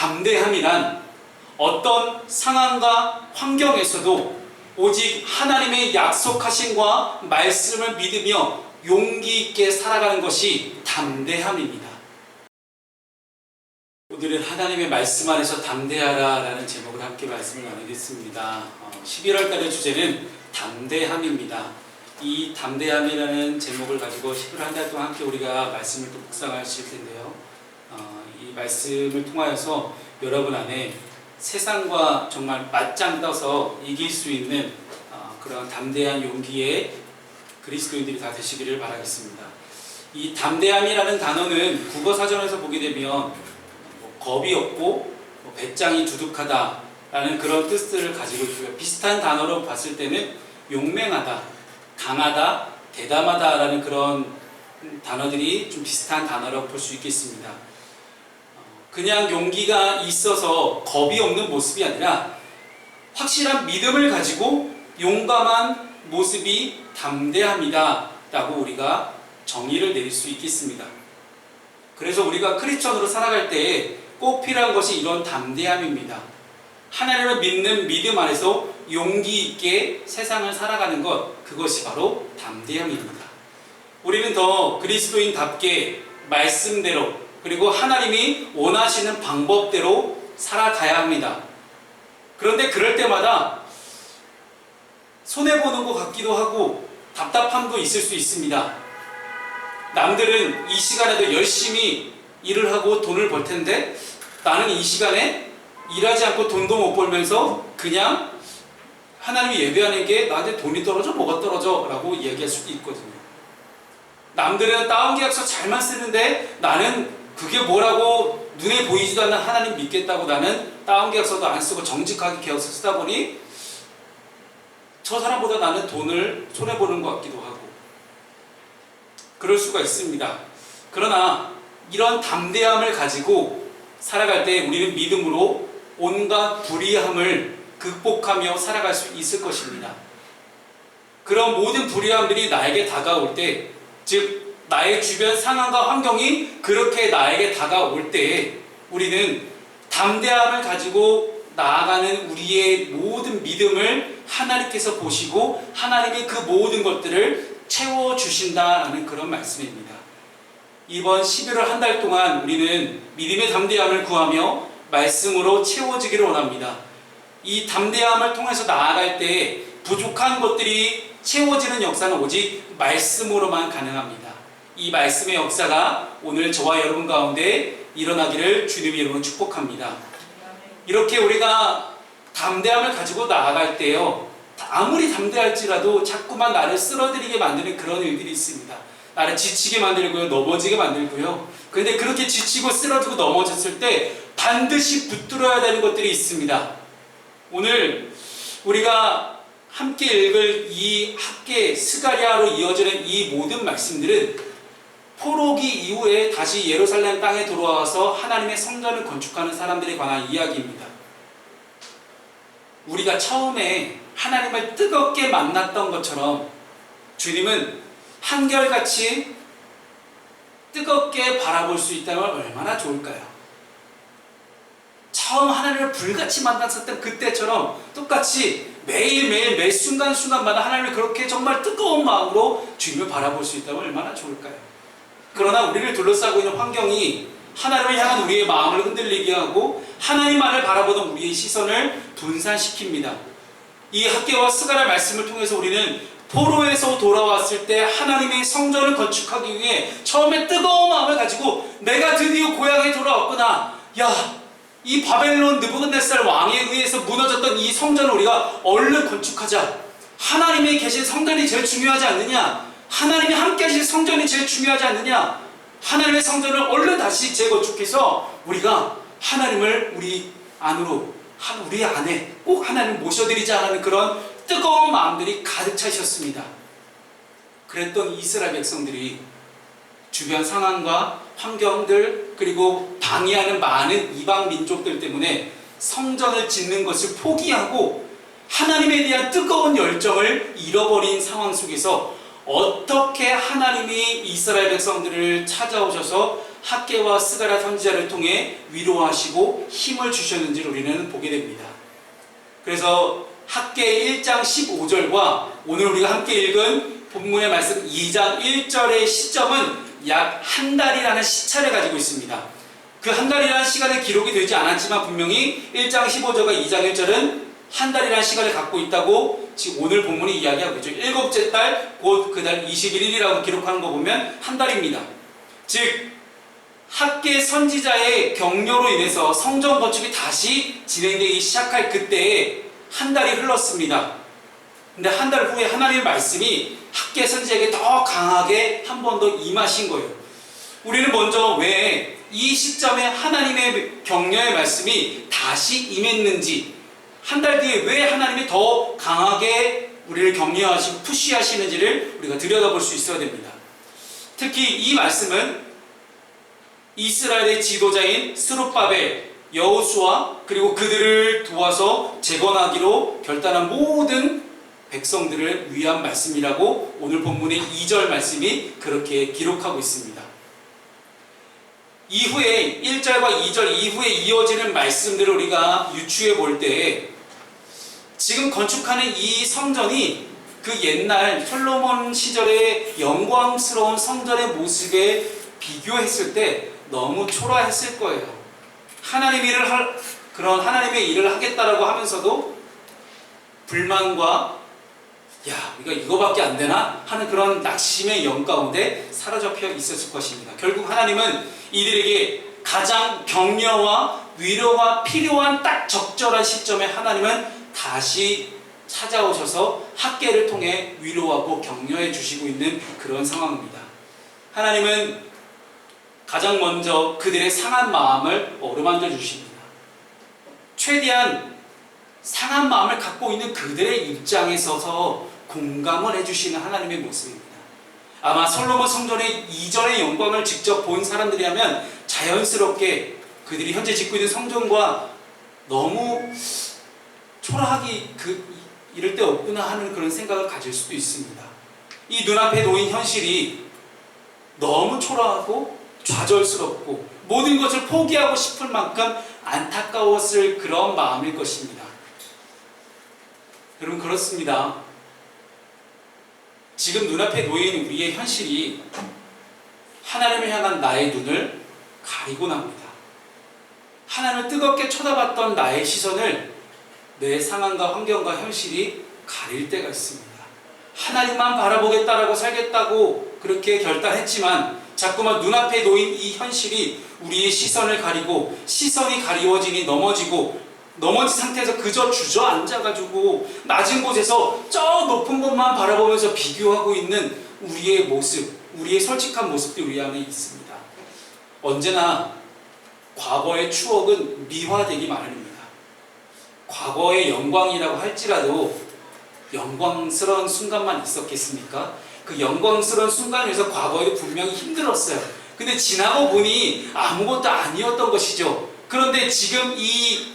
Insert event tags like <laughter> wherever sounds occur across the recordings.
담대함이란 어떤 상황과 환경에서도 오직 하나님의 약속하신과 말씀을 믿으며 용기 있게 살아가는 것이 담대함입니다. 오늘은 하나님의 말씀 안에서 담대하라 라는 제목을 함께 말씀을 나누겠습니다. 11월 달의 주제는 담대함입니다. 이 담대함이라는 제목을 가지고 11월 한 달 동안 함께 우리가 말씀을 또 묵상하실 텐데요. 어, 이 말씀을 통하여서 여러분 안에 세상과 정말 맞짱 떠서 이길 수 있는 어, 그런 담대한 용기의 그리스도인들이 다 되시기를 바라겠습니다. 이 담대함이라는 단어는 국어 사전에서 보게 되면 뭐 겁이 없고 뭐 배짱이 두둑하다라는 그런 뜻을 가지고 있고요. 비슷한 단어로 봤을 때는 용맹하다, 강하다, 대담하다라는 그런 단어들이 좀 비슷한 단어라고 볼 수 있겠습니다. 그냥 용기가 있어서 겁이 없는 모습이 아니라 확실한 믿음을 가지고 용감한 모습이 담대합니다. 라고 우리가 정의를 내릴 수 있겠습니다. 그래서 우리가 크리스천으로 살아갈 때꼭 필요한 것이 이런 담대함입니다. 하나님을 믿는 믿음 안에서 용기 있게 세상을 살아가는 것, 그것이 바로 담대함입니다. 우리는 더 그리스도인답게 말씀대로 그리고 하나님이 원하시는 방법대로 살아가야 합니다. 그런데 그럴 때마다 손해보는 것 같기도 하고 답답함도 있을 수 있습니다. 남들은 이 시간에도 열심히 일을 하고 돈을 벌 텐데 나는 이 시간에 일하지 않고 돈도 못 벌면서 그냥 하나님이 예배하는 게 나한테 돈이 떨어져 뭐가 떨어져 라고 이야기할 수도 있거든요. 남들은 다운 계약서 잘만 쓰는데 나는 그게 뭐라고 눈에 보이지도 않는 하나님 믿겠다고 나는 다운 계약서도 안 쓰고 정직하게 계약서 쓰다 보니 저 사람보다 나는 돈을 손해 보는 것 같기도 하고 그럴 수가 있습니다. 그러나 이런 담대함을 가지고 살아갈 때 우리는 믿음으로 온갖 불의함을 극복하며 살아갈 수 있을 것입니다. 그런 모든 불의함들이 나에게 다가올 때, 즉, 나의 주변 상황과 환경이 그렇게 나에게 다가올 때, 우리는 담대함을 가지고 나아가는 우리의 모든 믿음을 하나님께서 보시고 하나님이 그 모든 것들을 채워주신다라는 그런 말씀입니다. 이번 11월 한 달 동안 우리는 믿음의 담대함을 구하며 말씀으로 채워지기를 원합니다. 이 담대함을 통해서 나아갈 때 부족한 것들이 채워지는 역사는 오직 말씀으로만 가능합니다. 이 말씀의 역사가 오늘 저와 여러분 가운데 일어나기를 주님 이름으로 축복합니다. 이렇게 우리가 담대함을 가지고 나아갈 때요. 아무리 담대할지라도 자꾸만 나를 쓰러뜨리게 만드는 그런 일들이 있습니다. 나를 지치게 만들고요. 넘어지게 만들고요. 그런데 그렇게 지치고 쓰러지고 넘어졌을 때 반드시 붙들어야 되는 것들이 있습니다. 오늘 우리가 함께 읽을 이 학계 스가리아로 이어지는 이 모든 말씀들은 포로기 이후에 다시 예루살렘 땅에 돌아와서 하나님의 성전을 건축하는 사람들에 관한 이야기입니다. 우리가 처음에 하나님을 뜨겁게 만났던 것처럼 주님은 한결같이 뜨겁게 바라볼 수 있다면 얼마나 좋을까요? 처음 하나님을 불같이 만났었던 그때처럼 똑같이 매일매일 매 순간순간마다 하나님을 그렇게 정말 뜨거운 마음으로 주님을 바라볼 수 있다면 얼마나 좋을까요? 그러나 우리를 둘러싸고 있는 환경이 하나님을 향한 우리의 마음을 흔들리게 하고 하나님만을 바라보던 우리의 시선을 분산시킵니다. 이 학계와 스가랴 말씀을 통해서 우리는 포로에서 돌아왔을 때 하나님의 성전을 건축하기 위해 처음에 뜨거운 마음을 가지고 내가 드디어 고향에 돌아왔구나. 야, 이 바벨론 느부갓네살 왕에 의해서 무너졌던 이 성전을 우리가 얼른 건축하자. 하나님이 계신 성전이 제일 중요하지 않느냐? 하나님이 함께 하신 성전이 제일 중요하지 않느냐? 하나님의 성전을 얼른 다시 재건축해서 우리가 하나님을 우리 안으로 한 우리 안에 꼭 하나님 모셔드리자라는 그런 뜨거운 마음들이 가득 차셨습니다. 그랬던 이스라엘 백성들이 주변 상황과 환경들 그리고 방해하는 많은 이방 민족들 때문에 성전을 짓는 것을 포기하고 하나님에 대한 뜨거운 열정을 잃어버린 상황 속에서 어떻게 하나님이 이스라엘 백성들을 찾아오셔서 학계와 스가랴 선지자를 통해 위로하시고 힘을 주셨는지를 우리는 보게 됩니다. 그래서 학계 1장 15절과 오늘 우리가 함께 읽은 본문의 말씀 2장 1절의 시점은 약 한 달이라는 시차를 가지고 있습니다. 그 한 달이라는 시간은 기록이 되지 않았지만 분명히 1장 15절과 2장 1절은 한 달이라는 시간을 갖고 있다고 지금 오늘 본문이 이야기하고 있죠. 일곱째 달, 곧 그 달 21일이라고 기록하는 거 보면 한 달입니다. 즉, 학계 선지자의 격려로 인해서 성전 건축이 다시 진행되기 시작할 그때에 한 달이 흘렀습니다. 근데 한 달 후에 하나님의 말씀이 학계 선지자에게 더 강하게 한 번 더 임하신 거예요. 우리는 먼저 왜 이 시점에 하나님의 격려의 말씀이 다시 임했는지 한 달 뒤에 왜 하나님이 더 강하게 우리를 격려하시고 푸시하시는지를 우리가 들여다볼 수 있어야 됩니다. 특히 이 말씀은 이스라엘의 지도자인 스룹바벨, 여호수아 그리고 그들을 도와서 재건하기로 결단한 모든 백성들을 위한 말씀이라고 오늘 본문의 2절 말씀이 그렇게 기록하고 있습니다. 이후에 1절과 2절 이후에 이어지는 말씀들을 우리가 유추해 볼 때 지금 건축하는 이 성전이 그 옛날 솔로몬 시절의 영광스러운 성전의 모습에 비교했을 때 너무 초라했을 거예요. 하나님 일을 할 그런 하나님의 일을 하겠다라고 하면서도 불만과 야 우리가 이거밖에 안 되나 하는 그런 낙심의 영 가운데 사로잡혀 있었을 것입니다. 결국 하나님은 이들에게 가장 격려와 위로가 필요한 딱 적절한 시점에 하나님은 다시 찾아오셔서 학계를 통해 위로하고 격려해 주시고 있는 그런 상황입니다. 하나님은 가장 먼저 그들의 상한 마음을 어루만져 주십니다. 최대한 상한 마음을 갖고 있는 그들의 입장에 서서 공감을 해주시는 하나님의 모습입니다. 아마 솔로몬 성전의 이전의 영광을 직접 본 사람들이라면 자연스럽게 그들이 현재 짓고 있는 성전과 너무 초라하기 그 이럴 데 없구나 하는 그런 생각을 가질 수도 있습니다. 이 눈앞에 놓인 현실이 너무 초라하고 좌절스럽고 모든 것을 포기하고 싶을 만큼 안타까웠을 그런 마음일 것입니다. 여러분 그렇습니다. 지금 눈앞에 놓인 우리의 현실이 하나님을 향한 나의 눈을 가리곤 합니다. 하나님을 뜨겁게 쳐다봤던 나의 시선을 내 상황과 환경과 현실이 가릴 때가 있습니다. 하나님만 바라보겠다라고 살겠다고 그렇게 결단했지만 자꾸만 눈앞에 놓인 이 현실이 우리의 시선을 가리고 시선이 가리워지니 넘어지고 넘어진 상태에서 그저 주저앉아가지고 낮은 곳에서 저 높은 곳만 바라보면서 비교하고 있는 우리의 모습, 우리의 솔직한 모습들이 우리 안에 있습니다. 언제나 과거의 추억은 미화되기 마련입니다. 과거의 영광이라고 할지라도 영광스러운 순간만 있었겠습니까? 그 영광스러운 순간에서 과거에도 분명히 힘들었어요. 근데 지나고 보니 아무것도 아니었던 것이죠. 그런데 지금 이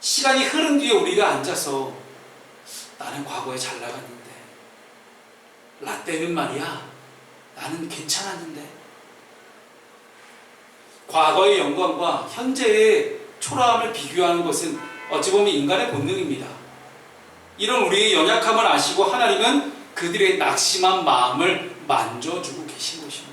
시간이 흐른 뒤에 우리가 앉아서 나는 과거에 잘 나갔는데 라떼는 말이야 나는 괜찮았는데 과거의 영광과 현재의 초라함을 비교하는 것은 어찌 보면 인간의 본능입니다. 이런 우리의 연약함을 아시고 하나님은 그들의 낙심한 마음을 만져주고 계신 것입니다.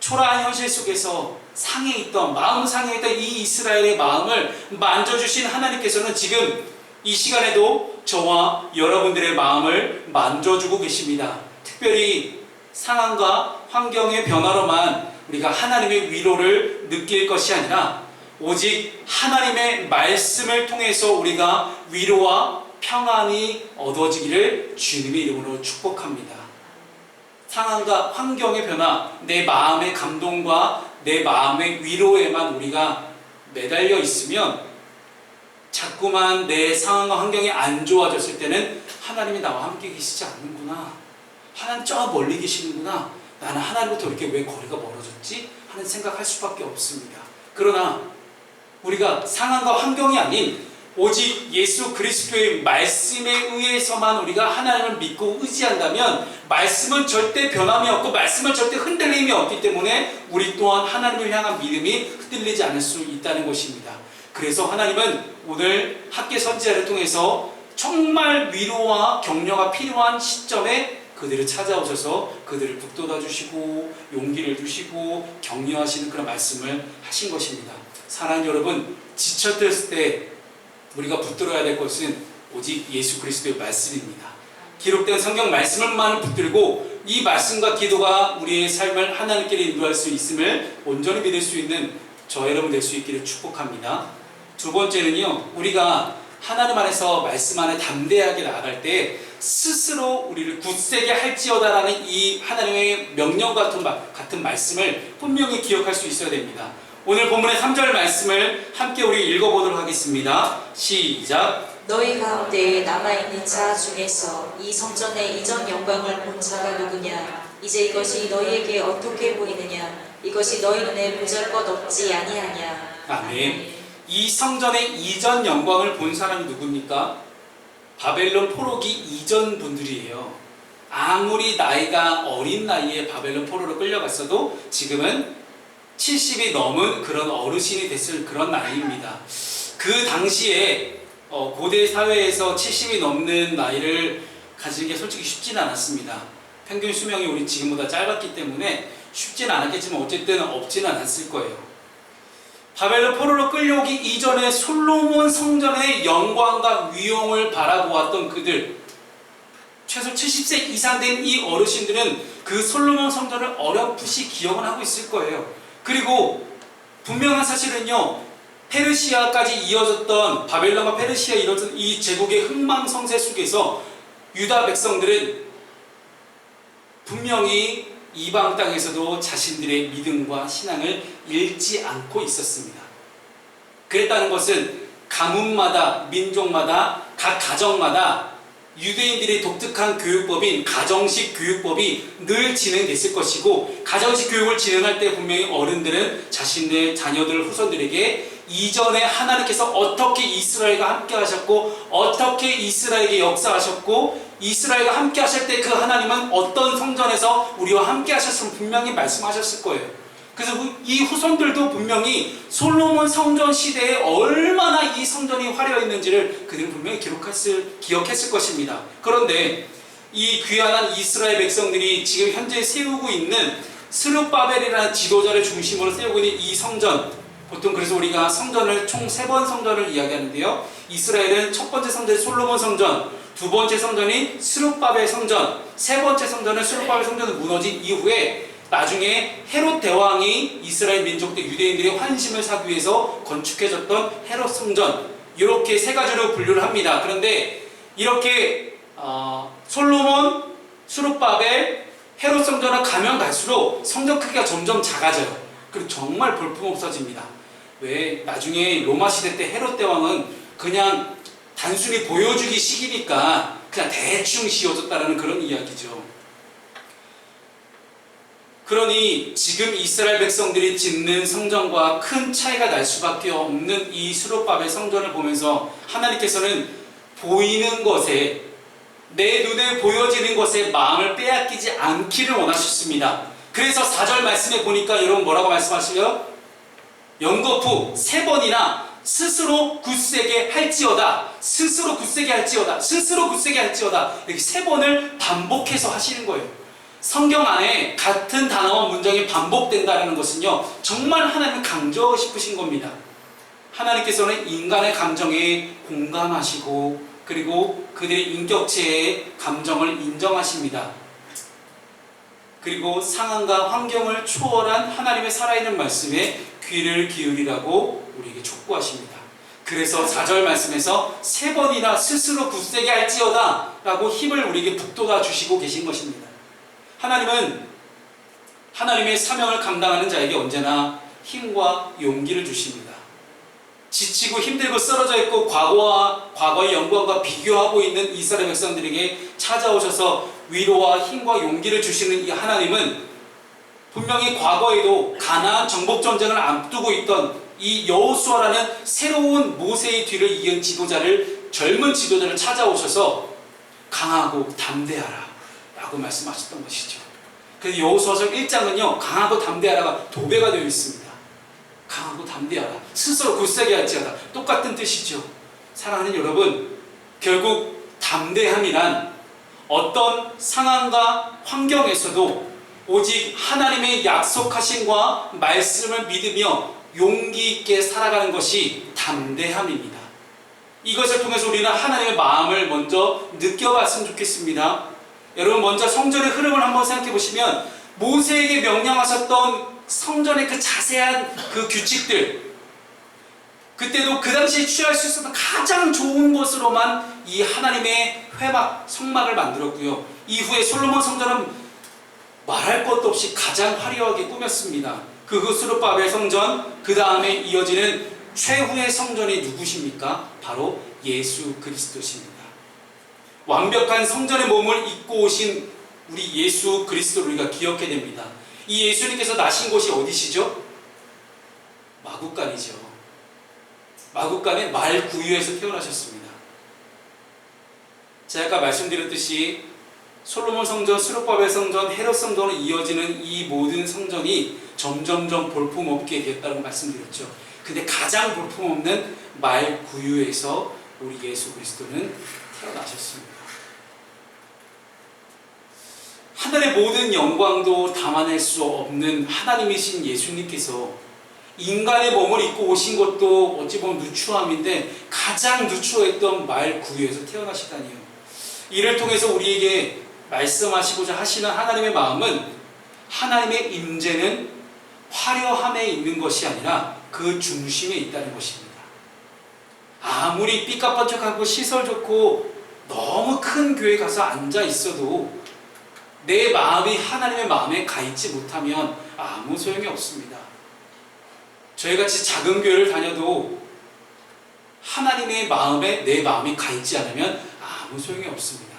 초라한 현실 속에서 상해 있던 마음 상해 있던 이 이스라엘의 마음을 만져주신 하나님께서는 지금 이 시간에도 저와 여러분들의 마음을 만져주고 계십니다. 특별히 상황과 환경의 변화로만 우리가 하나님의 위로를 느낄 것이 아니라 오직 하나님의 말씀을 통해서 우리가 위로와 평안이 얻어지기를 주님의 이름으로 축복합니다. 상황과 환경의 변화, 내 마음의 감동과 내 마음의 위로에만 우리가 매달려 있으면 자꾸만 내 상황과 환경이 안 좋아졌을 때는 하나님이 나와 함께 계시지 않는구나. 하나님 저 멀리 계시는구나. 나는 하나님부터 이렇게 왜 거리가 멀어졌지? 하는 생각할 수밖에 없습니다. 그러나 우리가 상황과 환경이 아닌 오직 예수 그리스도의 말씀에 의해서만 우리가 하나님을 믿고 의지한다면 말씀은 절대 변함이 없고 말씀은 절대 흔들림이 없기 때문에 우리 또한 하나님을 향한 믿음이 흔들리지 않을 수 있다는 것입니다. 그래서 하나님은 오늘 학계 선지자를 통해서 정말 위로와 격려가 필요한 시점에 그들을 찾아오셔서 그들을 북돋아 주시고 용기를 주시고 격려하시는 그런 말씀을 하신 것입니다. 사랑하는 여러분, 지쳤을 때 우리가 붙들어야 될 것은 오직 예수 그리스도의 말씀입니다. 기록된 성경 말씀을만 붙들고 이 말씀과 기도가 우리의 삶을 하나님께 인도할 수 있음을 온전히 믿을 수 있는 저 여러분 될 수 있기를 축복합니다. 두 번째는요, 우리가 하나님 안에서 말씀 안에 담대하게 나아갈 때 스스로 우리를 굳세게 할지어다라는 이 하나님의 명령 같은, 마- 같은 말씀을 분명히 기억할 수 있어야 됩니다. 오늘 본문의 3절 말씀을 함께 우리 읽어보도록 하겠습니다. 시작. 너희 가운데 남아있는 자 중에서 이 성전의 이전 영광을 본 자가 누구냐? 이제 이것이 너희에게 어떻게 보이느냐? 이것이 너희 눈에 보잘것 없지 아니하냐? 아멘. 이 성전의 이전 영광을 본 사람이 누굽니까? 바벨론 포로기 이전 분들이에요. 아무리 나이가 어린 나이에 바벨론 포로로 끌려갔어도 지금은 70이 넘은 그런 어르신이 됐을 그런 나이입니다. 그 당시에 어, 고대 사회에서 70이 넘는 나이를 가지는 게 솔직히 쉽지는 않았습니다. 평균 수명이 우리 지금보다 짧았기 때문에 쉽지는 않았겠지만 어쨌든 없지는 않았을 거예요. 바벨론 포로로 끌려오기 이전에 솔로몬 성전의 영광과 위용을 바라보았던 그들 최소 70세 이상 된 이 어르신들은 그 솔로몬 성전을 어렴풋이 기억은 하고 있을 거예요. 그리고 분명한 사실은요. 페르시아까지 이어졌던 바벨론과 페르시아 이어졌던 이 제국의 흥망성쇠 속에서 유다 백성들은 분명히 이방 땅에서도 자신들의 믿음과 신앙을 잃지 않고 있었습니다. 그랬다는 것은 가문마다 민족마다 각 가정마다 유대인들의 독특한 교육법인 가정식 교육법이 늘 진행됐을 것이고 가정식 교육을 진행할 때 분명히 어른들은 자신의 자녀들 후손들에게 이전에 하나님께서 어떻게 이스라엘과 함께 하셨고 어떻게 이스라엘에게 역사하셨고 이스라엘과 함께 하실 때 그 하나님은 어떤 성전에서 우리와 함께 하셨으면 분명히 말씀하셨을 거예요. 그래서 이 후손들도 분명히 솔로몬 성전 시대에 얼마나 이 성전이 화려했는지를 그들은 분명히 기록했을, 기억했을 것입니다. 그런데 이 귀한 이스라엘 백성들이 지금 현재 세우고 있는 스룹바벨이라는 지도자를 중심으로 세우고 있는 이 성전, 보통 그래서 우리가 성전을 총 세 번 성전을 이야기하는데요. 이스라엘은 첫 번째 성전 솔로몬 성전, 두 번째 성전인 스룹바벨 성전, 세 번째 성전은 스룹바벨 성전이 무너진 이후에 나중에 헤롯 대왕이 이스라엘 민족들 유대인들의 환심을 사기 위해서 건축해졌던 헤롯 성전 이렇게 세 가지로 분류를 합니다. 그런데 이렇게 어, 솔로몬, 수룹바벨, 헤롯 성전을 가면 갈수록 성전 크기가 점점 작아져요. 그리고 정말 볼품 없어집니다. 왜 나중에 로마 시대 때 헤롯 대왕은 그냥 단순히 보여주기 식이니까 그냥 대충 씌워졌다라는 그런 이야기죠. 그러니 지금 이스라엘 백성들이 짓는 성전과 큰 차이가 날 수밖에 없는 이 수로밥의 성전을 보면서 하나님께서는 보이는 것에 내 눈에 보여지는 것에 마음을 빼앗기지 않기를 원하셨습니다. 그래서 4절 말씀에 보니까 여러분 뭐라고 말씀하시요? 연거푸 세 번이나 스스로 굳세게 할지어다. 스스로 굳세게 할지어다. 스스로 굳세게 할지어다. 이렇게 세 번을 반복해서 하시는 거예요. 성경 안에 같은 단어와 문장이 반복된다는 것은요, 정말 하나님은 강조하고 싶으신 겁니다. 하나님께서는 인간의 감정에 공감하시고, 그리고 그들의 인격체의 감정을 인정하십니다. 그리고 상황과 환경을 초월한 하나님의 살아있는 말씀에 귀를 기울이라고 우리에게 촉구하십니다. 그래서 4절 말씀에서 세 번이나 스스로 굳세게 할지어다 라고 힘을 우리에게 북돋아 주시고 계신 것입니다. 하나님은 하나님의 사명을 감당하는 자에게 언제나 힘과 용기를 주십니다. 지치고 힘들고 쓰러져 있고 과거와 과거의 영광과 비교하고 있는 이스라엘 백성들에게 찾아오셔서 위로와 힘과 용기를 주시는 이 하나님은 분명히 과거에도 가나안 정복 전쟁을 앞두고 있던 이 여호수아라는 새로운 모세의 뒤를 이은 지도자를 젊은 지도자를 찾아오셔서 강하고 담대하라 라고 말씀하셨던 것이죠. 그래서 여호수아서 1장은요 강하고 담대하라가 도배가 되어 있습니다. 강하고 담대하라 스스로 굳세게 할지어다 똑같은 뜻이죠. 사랑하는 여러분 결국 담대함이란 어떤 상황과 환경에서도 오직 하나님의 약속하신과 말씀을 믿으며 용기 있게 살아가는 것이 담대함입니다. 이것을 통해서 우리는 하나님의 마음을 먼저 느껴봤으면 좋겠습니다. 여러분 먼저 성전의 흐름을 한번 생각해 보시면 모세에게 명령하셨던 성전의 그 자세한 그 규칙들 그때도 그 당시에 취할 수 있었던 가장 좋은 것으로만 이 하나님의 회막 성막을 만들었고요. 이후에 솔로몬 성전은 말할 것도 없이 가장 화려하게 꾸몄습니다. 그 후스루바벨 성전, 그 다음에 이어지는 최후의 성전이 누구십니까? 바로 예수 그리스도십니다. 완벽한 성전의 몸을 입고 오신 우리 예수 그리스도를 우리가 기억해야 됩니다. 이 예수님께서 나신 곳이 어디시죠? 마국간이죠. 마국간의 말 구유에서 태어나셨습니다. 제가 아까 말씀드렸듯이 솔로몬 성전, 수르바벨 성전, 헤롯 성전으로 이어지는 이 모든 성전이 점점점 볼품없게 되었다고 말씀드렸죠. 근데 가장 볼품없는 말 구유에서 우리 예수 그리스도는 태어나셨습니다. 하늘의 모든 영광도 담아낼 수 없는 하나님이신 예수님께서 인간의 몸을 입고 오신 것도 어찌 보면 누추함인데 가장 누추했던 말 구유에서 태어나시다니요. 이를 통해서 우리에게 말씀하시고자 하시는 하나님의 마음은 하나님의 임재는 화려함에 있는 것이 아니라 그 중심에 있다는 것입니다. 아무리 삐까뻔쩍하고 시설 좋고 너무 큰 교회 가서 앉아 있어도 내 마음이 하나님의 마음에 가 있지 못하면 아무 소용이 없습니다. 저희 같이 작은 교회를 다녀도 하나님의 마음에 내 마음이 가 있지 않으면 아무 소용이 없습니다.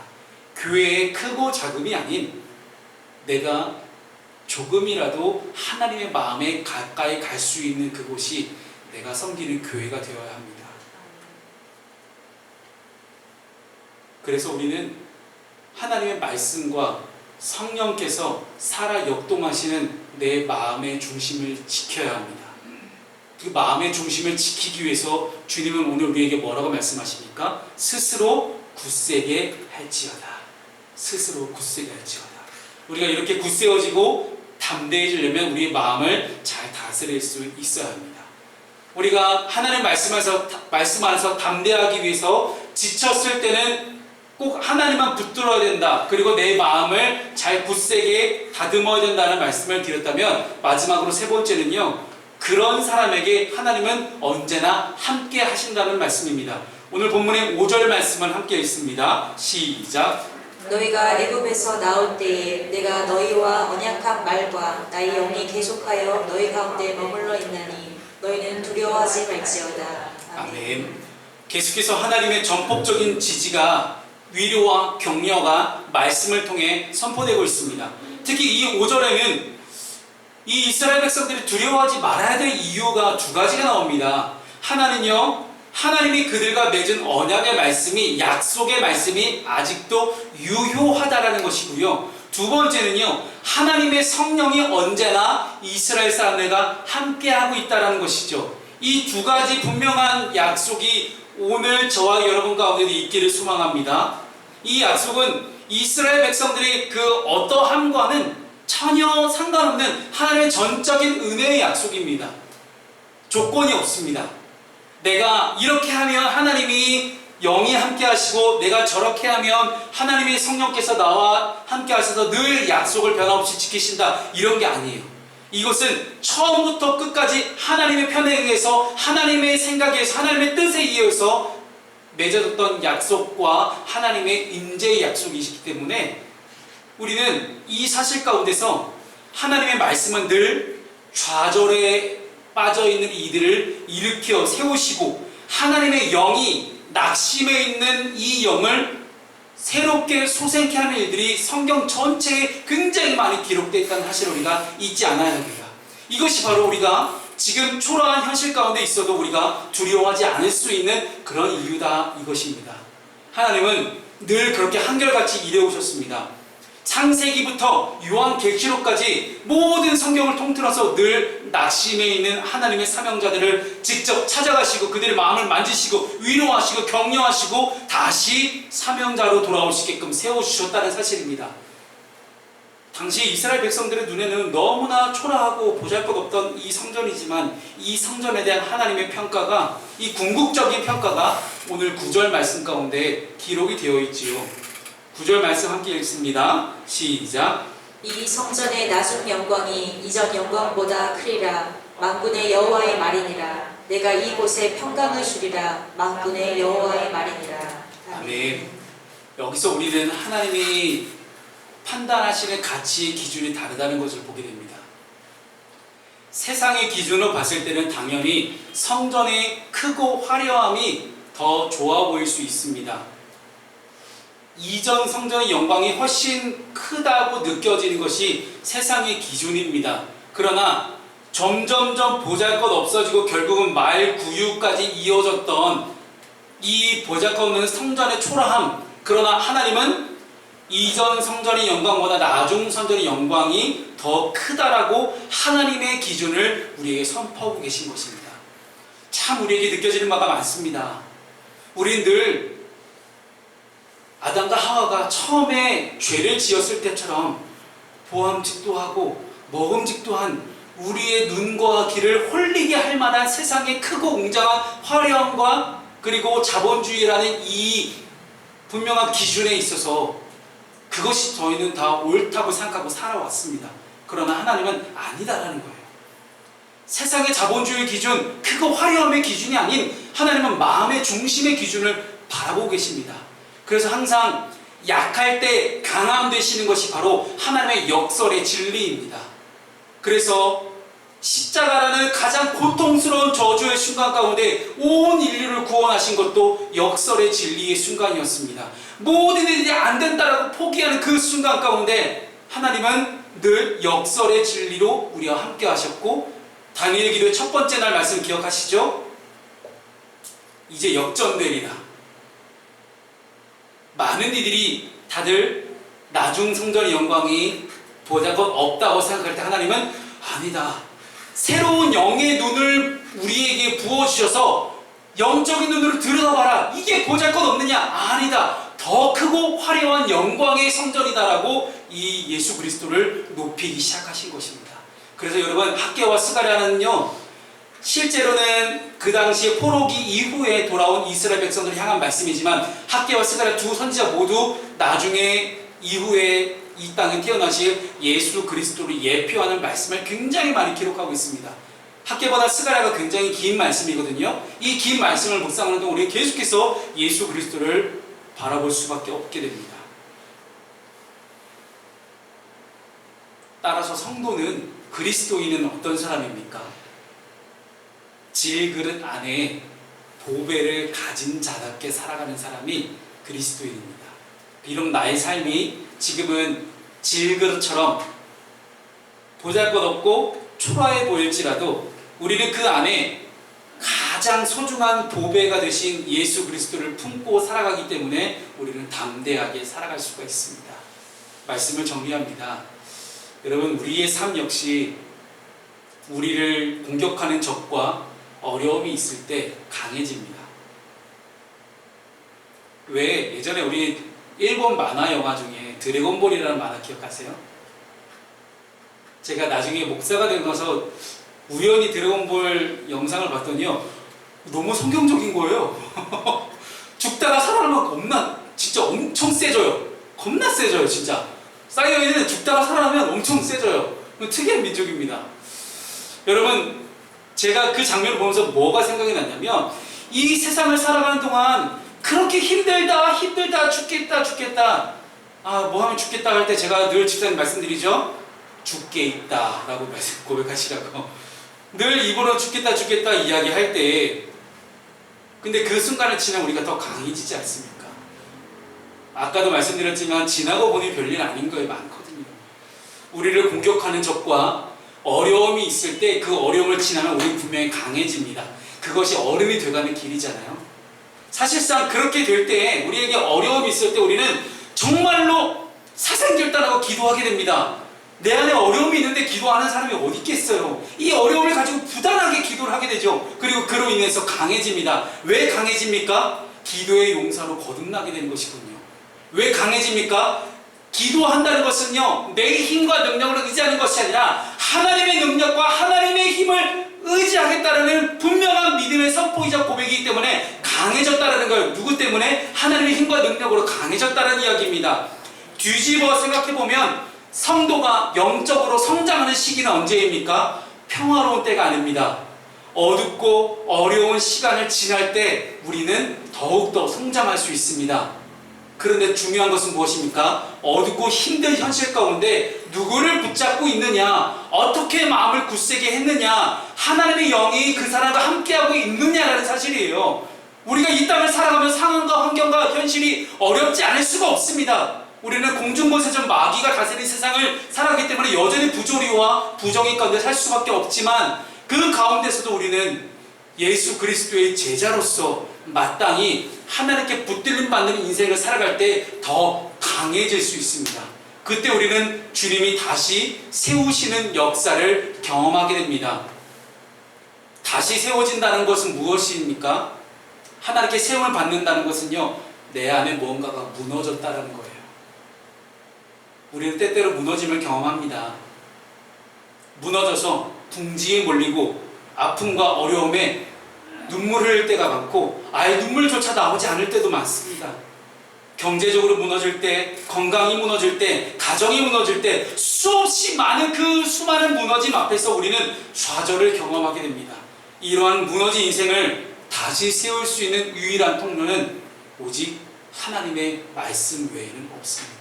교회의 크고 작음이 아닌 내가 조금이라도 하나님의 마음에 가까이 갈 수 있는 그곳이 내가 섬기는 교회가 되어야 합니다. 그래서 우리는 하나님의 말씀과 성령께서 살아 역동하시는 내 마음의 중심을 지켜야 합니다. 그 마음의 중심을 지키기 위해서 주님은 오늘 우리에게 뭐라고 말씀하십니까? 스스로 굳세게 할지어다. 스스로 굳세게 할지어다. 우리가 이렇게 굳세어지고 담대해지려면 우리의 마음을 잘 다스릴 수 있어야 합니다. 우리가 하나님 말씀에서 말씀 안에서 담대하기 위해서 지쳤을 때는 꼭 하나님만 붙들어야 된다. 그리고 내 마음을 잘 굳세게 다듬어야 된다는 말씀을 드렸다면 마지막으로 세 번째는요. 그런 사람에게 하나님은 언제나 함께 하신다는 말씀입니다. 오늘 본문의 5절 말씀을 함께 읽습니다. 시작. 너희가 애굽에서 나올 때에 내가 너희와 언약한 말과 나의 영이 계속하여 너희 가운데 머물러 있나니 너희는 두려워하지 말지어다. 아멘. 아멘. 계속해서 하나님의 전폭적인 지지가 위로와 격려가 말씀을 통해 선포되고 있습니다. 특히 이 5절에는 이 이스라엘 백성들이 두려워하지 말아야 될 이유가 두 가지가 나옵니다. 하나는요, 하나님이 그들과 맺은 언약의 말씀이 약속의 말씀이 아직도 유효하다라는 것이고요. 두 번째는요, 하나님의 성령이 언제나 이스라엘 사람들과 함께하고 있다라는 것이죠. 이 두 가지 분명한 약속이 오늘 저와 여러분 가운데도 있기를 소망합니다. 이 약속은 이스라엘 백성들이 그 어떠함과는 전혀 상관없는 하나님의 전적인 은혜의 약속입니다. 조건이 없습니다. 내가 이렇게 하면 하나님이 영이 함께 하시고 내가 저렇게 하면 하나님의 성령께서 나와 함께 하셔서 늘 약속을 변함없이 지키신다. 이런 게 아니에요. 이것은 처음부터 끝까지 하나님의 편에 의해서 하나님의 생각에 의해서 하나님의 뜻에 의해서 맺어졌던 약속과 하나님의 임재의 약속이시기 때문에 우리는 이 사실 가운데서 하나님의 말씀은 늘 좌절에 빠져 있는 이들을 일으켜 세우시고 하나님의 영이 낙심해 있는 이 영을 새롭게 소생케 하는 일들이 성경 전체에 굉장히 많이 기록되어 있다는 사실을 우리가 잊지 않아야 합니다. 이것이 바로 우리가 지금 초라한 현실 가운데 있어도 우리가 두려워하지 않을 수 있는 그런 이유다 이것입니다. 하나님은 늘 그렇게 한결같이 일해오셨습니다. 창세기부터 요한계시록까지 모든 성경을 통틀어서 늘 낙심해 있는 하나님의 사명자들을 직접 찾아가시고 그들의 마음을 만지시고 위로하시고 격려하시고 다시 사명자로 돌아올 수 있게끔 세워주셨다는 사실입니다. 당시 이스라엘 백성들의 눈에는 너무나 초라하고 보잘것없던 이 성전이지만 이 성전에 대한 하나님의 평가가 이 궁극적인 평가가 오늘 구절 말씀 가운데 기록이 되어 있지요. 구절 말씀 함께 읽습니다. 시작. 이 성전의 낮은 영광이 이전 영광보다 크리라 만군의 여호와의 말이니라 내가 이곳에 평강을 주리라 만군의 여호와의 말이니라 아멘. 여기서 우리는 하나님이 판단하시는 가치의 기준이 다르다는 것을 보게 됩니다. 세상의 기준으로 봤을 때는 당연히 성전의 크고 화려함이 더 좋아 보일 수 있습니다. 이전 성전의 영광이 훨씬 크다고 느껴지는 것이 세상의 기준입니다. 그러나 점점점 보잘것 없어지고 결국은 말 구유까지 이어졌던 이 보잘것 없는 성전의 초라함 그러나 하나님은 이전 성전의 영광보다 나중 성전의 영광이 더 크다라고 하나님의 기준을 우리에게 선포하고 계신 것입니다. 참 우리에게 느껴지는 바가 많습니다. 우린 늘 아담과 하와가 처음에 죄를 지었을 때처럼 보암직도 하고 먹음직도 한 우리의 눈과 귀를 홀리게 할 만한 세상의 크고 웅장한 화려함과 그리고 자본주의라는 이 분명한 기준에 있어서 그것이 저희는 다 옳다고 생각하고 살아왔습니다. 그러나 하나님은 아니다라는 거예요. 세상의 자본주의 기준, 크고 화려함의 기준이 아닌 하나님은 마음의 중심의 기준을 바라보고 계십니다. 그래서 항상 약할 때 강함 되시는 것이 바로 하나님의 역설의 진리입니다. 그래서 십자가라는 가장 고통스러운 저주의 순간 가운데 온 인류를 구원하신 것도 역설의 진리의 순간이었습니다. 모든 일이 안 된다라고 포기하는 그 순간 가운데 하나님은 늘 역설의 진리로 우리와 함께 하셨고 다니엘 기도의 첫 번째 날 말씀 기억하시죠? 이제 역전되리라. 많은 이들이 다들 나중 성전의 영광이 보잘것 없다고 생각할 때 하나님은 아니다. 새로운 영의 눈을 우리에게 부어주셔서 영적인 눈으로 들여다봐라. 이게 보잘것 없느냐? 아니다. 더 크고 화려한 영광의 성전이다라고 이 예수 그리스도를 높이기 시작하신 것입니다. 그래서 여러분 학계와 스가랴는요 실제로는 그 당시에 포로기 이후에 돌아온 이스라엘 백성들을 향한 말씀이지만 학계와 스가랴 두 선지자 모두 나중에 이후에 이 땅에 태어나실 예수 그리스도를 예표하는 말씀을 굉장히 많이 기록하고 있습니다. 학계보다 스가랴가 굉장히 긴 말씀이거든요. 이 긴 말씀을 묵상하는 동안 우리 계속해서 예수 그리스도를 바라볼 수밖에 없게 됩니다. 따라서 성도는 그리스도인은 어떤 사람입니까? 질그릇 안에 보배를 가진 자답게 살아가는 사람이 그리스도인입니다. 비록 나의 삶이 지금은 질그릇처럼 보잘것없고 초라해 보일지라도 우리는 그 안에 가장 소중한 보배가 되신 예수 그리스도를 품고 살아가기 때문에 우리는 담대하게 살아갈 수가 있습니다. 말씀을 정리합니다. 여러분, 우리의 삶 역시 우리를 공격하는 적과 어려움이 있을 때 강해집니다. 왜 예전에 우리 일본 만화 영화 중에 드래곤볼이라는 만화 기억하세요? 제가 나중에 목사가 되면서 우연히 드래곤볼 영상을 봤더니요 너무 성경적인 거예요. <laughs> 죽다가 살아나면 겁나 진짜 엄청 세져요. 겁나 세져요 진짜. 사이어에는 죽다가 살아나면 엄청 세져요. 특이한 민족입니다. 여러분 제가 그 장면을 보면서 뭐가 생각이 났냐면 이 세상을 살아가는 동안 그렇게 힘들다 힘들다 죽겠다 죽겠다 아 뭐 하면 죽겠다 할 때 제가 늘 집사님 말씀드리죠 죽게 있다 라고 말씀 고백하시라고 늘 입으로 죽겠다 죽겠다 이야기할 때 근데 그 순간을 지나 우리가 더 강해지지 않습니까? 아까도 말씀드렸지만 지나고 보니 별일 아닌 거에 많거든요 우리를 공격하는 적과 어려움이 있을 때 그 어려움을 지나면 우리 분명히 강해집니다. 그것이 어른이 돼가는 길이잖아요. 사실상 그렇게 될때 우리에게 어려움이 있을 때 우리는 정말로 사생결단하고 기도하게 됩니다. 내 안에 어려움이 있는데 기도하는 사람이 어디 있겠어요? 이 어려움을 가지고 부단하게 기도를 하게 되죠. 그리고 그로 인해서 강해집니다. 왜 강해집니까? 기도의 용사로 거듭나게 되는 것이군요. 왜 강해집니까? 기도한다는 것은요, 내 힘과 능력을 의지하는 것이 아니라 하나님의 능력과 하나님의 힘을 의지하겠다는 분명한 믿음의 선포이자 고백이기 때문에 강해졌다는 거예요. 누구 때문에? 하나님의 힘과 능력으로 강해졌다는 이야기입니다. 뒤집어 생각해 보면 성도가 영적으로 성장하는 시기는 언제입니까? 평화로운 때가 아닙니다. 어둡고 어려운 시간을 지날 때 우리는 더욱더 성장할 수 있습니다. 그런데 중요한 것은 무엇입니까? 어둡고 힘든 현실 가운데 누구를 붙잡고 있느냐, 어떻게 마음을 굳세게 했느냐, 하나님의 영이 그 사람과 함께하고 있느냐라는 사실이에요. 우리가 이 땅을 살아가면 상황과 환경과 현실이 어렵지 않을 수가 없습니다. 우리는 공중보세전 마귀가 다스린 세상을 살아가기 때문에 여전히 부조리와 부정의 가운데 살 수밖에 없지만 그 가운데서도 우리는 예수 그리스도의 제자로서 마땅히 하나님께 붙들림 받는 인생을 살아갈 때 더 강해질 수 있습니다. 그때 우리는 주님이 다시 세우시는 역사를 경험하게 됩니다. 다시 세워진다는 것은 무엇입니까? 하나님께 세움을 받는다는 것은요, 내 안에 무언가가 무너졌다는 거예요. 우리는 때때로 무너짐을 경험합니다. 무너져서 궁지에 몰리고 아픔과 어려움에 눈물 흘릴 때가 많고 아예 눈물조차 나오지 않을 때도 많습니다. 경제적으로 무너질 때, 건강이 무너질 때, 가정이 무너질 때 수없이 많은 그 수많은 무너짐 앞에서 우리는 좌절을 경험하게 됩니다. 이러한 무너진 인생을 다시 세울 수 있는 유일한 통로는 오직 하나님의 말씀 외에는 없습니다.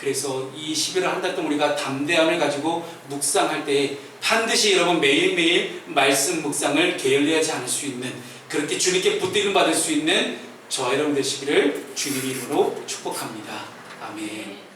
그래서 이 11월 한 달 동안 우리가 담대함을 가지고 묵상할 때 반드시 여러분 매일매일 말씀 묵상을 게을리하지 않을 수 있는 그렇게 주님께 붙들림 받을 수 있는 저 여러분 되시기를 주님 이름으로 축복합니다. 아멘.